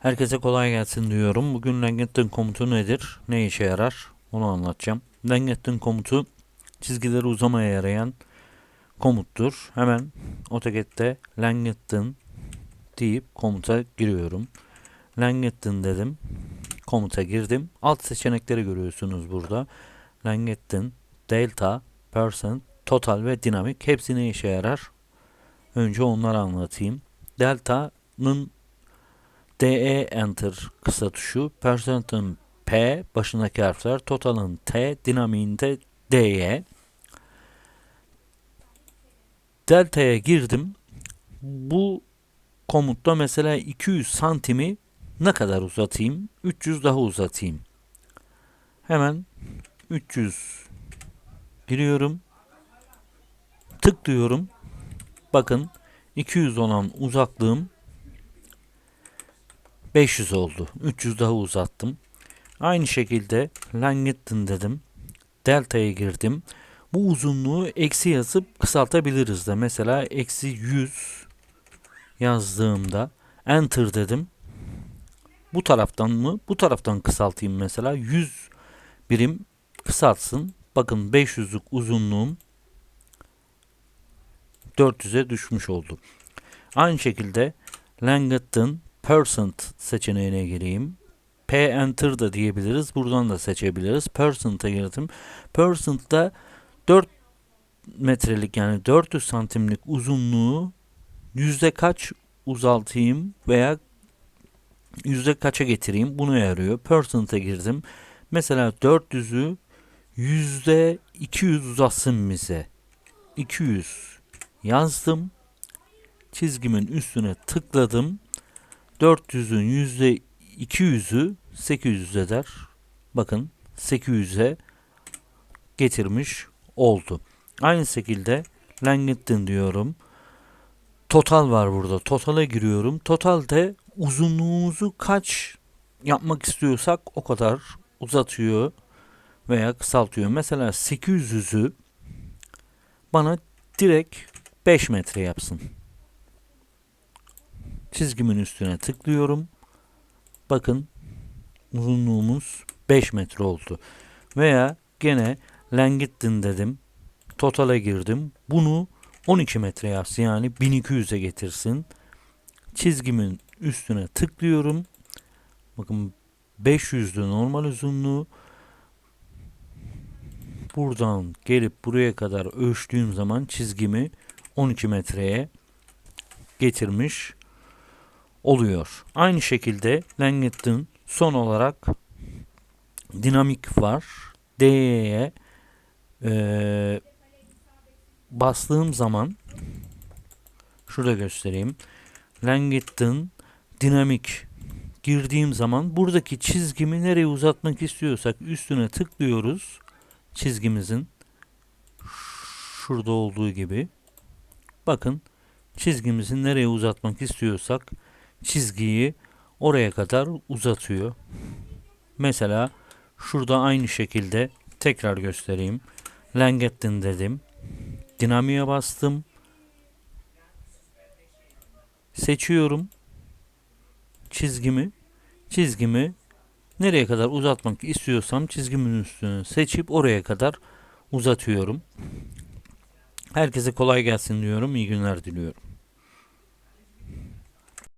Herkese kolay gelsin diyorum. Bugün Langton komutu nedir? Ne işe yarar? Onu anlatacağım. Langton komutu çizgileri uzamaya yarayan komuttur. Hemen AutoCAD'de Langton deyip komuta giriyorum. Langton dedim. Komuta girdim. Alt seçenekleri görüyorsunuz burada. Langton, Delta, Percent, Total ve Dinamik hepsi ne işe yarar? Önce onları anlatayım. Delta'nın DE Enter kısa tuşu, Percent'ın P başındaki harfler, Total'ın T, Dinamiğinde D'ye. Delta'ya girdim. Bu komutta mesela 200 santimi ne kadar uzatayım? 300 daha uzatayım. Hemen 300 giriyorum. Tıklıyorum. Bakın 200 olan uzaklığım 500 oldu. 300 daha uzattım. Aynı şekilde Langton dedim. Delta'ya girdim. Bu uzunluğu eksi yazıp kısaltabiliriz de. Mesela eksi 100 yazdığımda Enter dedim. Bu taraftan mı? Bu taraftan kısaltayım mesela. 100 birim kısaltsın. Bakın 500'lük uzunluğum 400'e düşmüş oldu. Aynı şekilde Langton Percent seçeneğine gireyim. P Enter da diyebiliriz. Buradan da seçebiliriz. Percent'a girdim. Percent'da 4 metrelik yani 400 santimlik uzunluğu yüzde kaç uzaltayım veya yüzde kaça getireyim bunu yarıyor. Percent'a girdim. Mesela 400'ü yüzde 200 uzatsın bize. 200 yazdım. Çizgimin üstüne tıkladım. 400'ün yüzde 200'ü 800 eder. Bakın 800'e getirmiş oldu. Aynı şekilde Langton diyorum. Total var burada. Total'a giriyorum. Totalde uzunluğumuzu kaç yapmak istiyorsak o kadar uzatıyor veya kısaltıyor. Mesela 800'ü bana direkt 5 metre yapsın. Çizgimin üstüne tıklıyorum. Bakın uzunluğumuz 5 metre oldu. Veya gene Langton dedim. Total'a girdim. Bunu 12 metre yapsın yani 1200'e getirsin. Çizgimin üstüne tıklıyorum. Bakın 500'lü normal uzunluğu. Buradan gelip buraya kadar ölçtüğüm zaman çizgimi 12 metreye getirmiş oluyor. Aynı şekilde Langton son olarak dinamik var. D'ye e, bastığım zaman şurada göstereyim. Langton dinamik girdiğim zaman buradaki çizgimi nereye uzatmak istiyorsak üstüne tıklıyoruz. Çizgimizin şurada olduğu gibi. Bakın çizgimizi nereye uzatmak istiyorsak çizgiyi oraya kadar uzatıyor. Mesela şurada aynı şekilde tekrar göstereyim. Langton dedim. Dinamiğe bastım. Seçiyorum. Çizgimi. Çizgimi nereye kadar uzatmak istiyorsam çizgimin üstünü seçip oraya kadar uzatıyorum. Herkese kolay gelsin diyorum. İyi günler diliyorum.